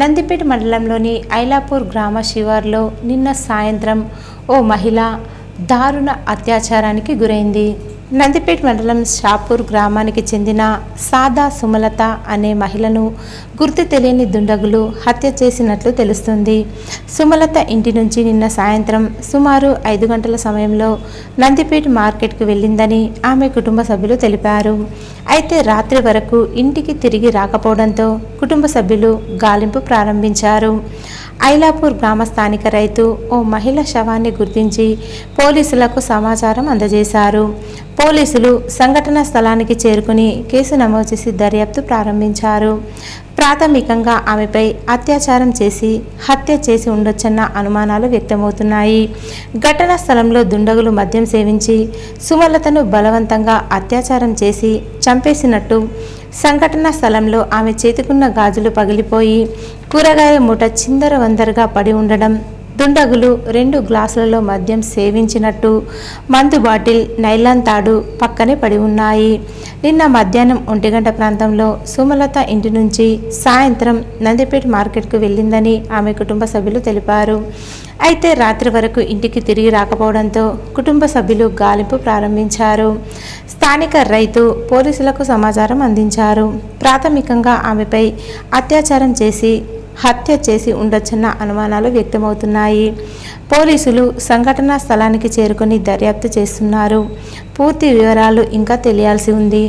నందిపేట మండలంలోని ఐలాపూర్ గ్రామ శివార్లో నిన్న సాయంత్రం ఓ మహిళ దారుణ అత్యాచారానికి గురైంది. నందిపేట మండలం షాపూర్ గ్రామానికి చెందిన సాదా సుమలత అనే మహిళను గుర్తు తెలియని దుండగులు హత్య చేసినట్లు తెలుస్తుంది. సుమలత ఇంటి నుంచి నిన్న సాయంత్రం సుమారు ఐదు గంటల సమయంలో నందిపేట మార్కెట్కు వెళ్ళిందని ఆమె కుటుంబ సభ్యులు తెలిపారు. అయితే రాత్రి వరకు ఇంటికి తిరిగి రాకపోవడంతో కుటుంబ సభ్యులు గాలింపు ప్రారంభించారు. ఐలాపూర్ గ్రామ స్థానిక రైతు ఓ మహిళ శవాన్ని గుర్తించి పోలీసులకు సమాచారం అందజేశారు. పోలీసులు సంఘటన స్థలానికి చేరుకుని కేసు నమోదు చేసి దర్యాప్తు ప్రారంభించారు. ప్రాథమికంగా ఆమెపై అత్యాచారం చేసి హత్య చేసి ఉండొచ్చన్న అనుమానాలు వ్యక్తమవుతున్నాయి. ఘటనా స్థలంలో దుండగులు మద్యం సేవించి సుమలతను బలవంతంగా అత్యాచారం చేసి చంపేసినట్టు సంఘటన స్థలంలో ఆమె చేతికున్న గాజులు పగిలిపోయి కూరగాయల మూట చిందర వందరగా పడి ఉండడం దుండగులు రెండు గ్లాసులలో మద్యం సేవించినట్టు మందు బాటిల్ నైలాన్ తాడు పక్కనే పడి ఉన్నాయి. నిన్న మధ్యాహ్నం ఒంటిగంట ప్రాంతంలో సుమలత ఇంటి నుంచి సాయంత్రం నందిపేట మార్కెట్కు వెళ్ళిందని ఆమె కుటుంబ సభ్యులు తెలిపారు. అయితే రాత్రి వరకు ఇంటికి తిరిగి రాకపోవడంతో కుటుంబ సభ్యులు గాలింపు ప్రారంభించారు. స్థానిక రైతు పోలీసులకు సమాచారం అందించారు. ప్రాథమికంగా ఆమెపై అత్యాచారం చేసి హత్య చేసి ఉండొచ్చన్న అనుమానాలు వ్యక్తమవుతున్నాయి. పోలీసులు సంఘటనా స్థలానికి చేరుకొని దర్యాప్తు చేస్తున్నారు. పూర్తి వివరాలు ఇంకా తెలియాల్సి ఉంది.